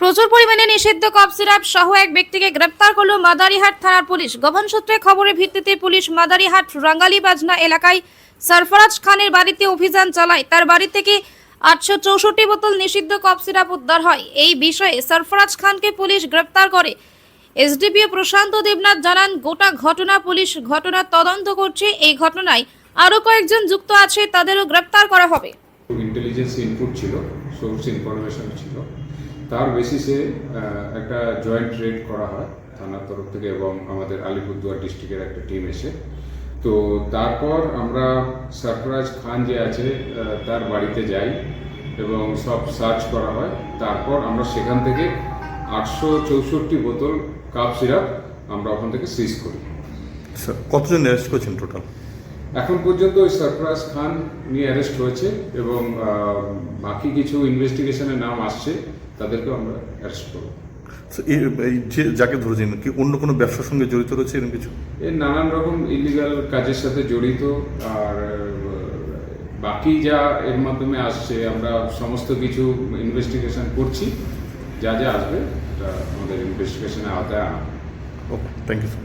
প্রচুর পরিমাণে নিষিদ্ধ কফ সিরাপ সহ এক ব্যক্তিকে গ্রেপ্তার করল মাদারিহাট থানার পুলিশ। গোপন সূত্রে খবরের ভিত্তিতে পুলিশ মাদারিহাট রাঙ্গালি বাজনা এলাকায় সরফরাজ খানের বাড়িতে অভিযান চালায়। তার বাড়ি থেকে আটশো চৌষট্টি বোতল নিষিদ্ধ কফ সিরাপ উদ্ধার হয়। এই বিষয়ে সরফরাজ খানকে পুলিশ গ্রেপ্তার করে। এসডিপিও প্রশান্ত দেবনাথ জানান, গোটা ঘটনা পুলিশ ঘটনা তদন্ত করছে। এই ঘটনায় আরও কয়েকজন যুক্ত আছে, তাদেরও গ্রেপ্তার করা হবে। ইন্টেলিজেন্স ইনপুট ছিল সোর্স ইনফরমেশন ছিল। তার বেসিসে একটা জয়েন্ট রেড করা হয় থানার তরফ থেকে এবং আমাদের আলিপুরদুয়ার ডিস্ট্রিক্টের একটা টিম এসে। তো তারপর আমরা সরফরাজ খান যে আছে তার বাড়িতে যাই এবং সব সার্চ করা হয়। তারপর আমরা সেখান থেকে আটশো চৌষট্টি বোতল কাপ সিরাপ আমরা ওখান থেকে সিজ করি। কতজন অ্যারেস্ট করেছেন টোটাল এখন পর্যন্ত ওই সরফরাজ খান নিয়ে অ্যারেস্ট হয়েছে এবং বাকি কিছু ইনভেস্টিগেশনের নাম আসছে তাদেরকেও আমরা অ্যারেস্ট করব। এই যে যাকে ধরেছেন কি অন্য কোনো ব্যবসার সঙ্গে জড়িত রয়েছে এরকম কিছু? এর নানান রকম ইলিগাল কাজের সাথে জড়িত আর বাকি যা এর মাধ্যমে আসছে আমরা সমস্ত কিছু ইনভেস্টিগেশন করছি। যা যা আসবে এটা আমাদের ইনভেস্টিগেশনের আওতায় আনা। Okay thank you sir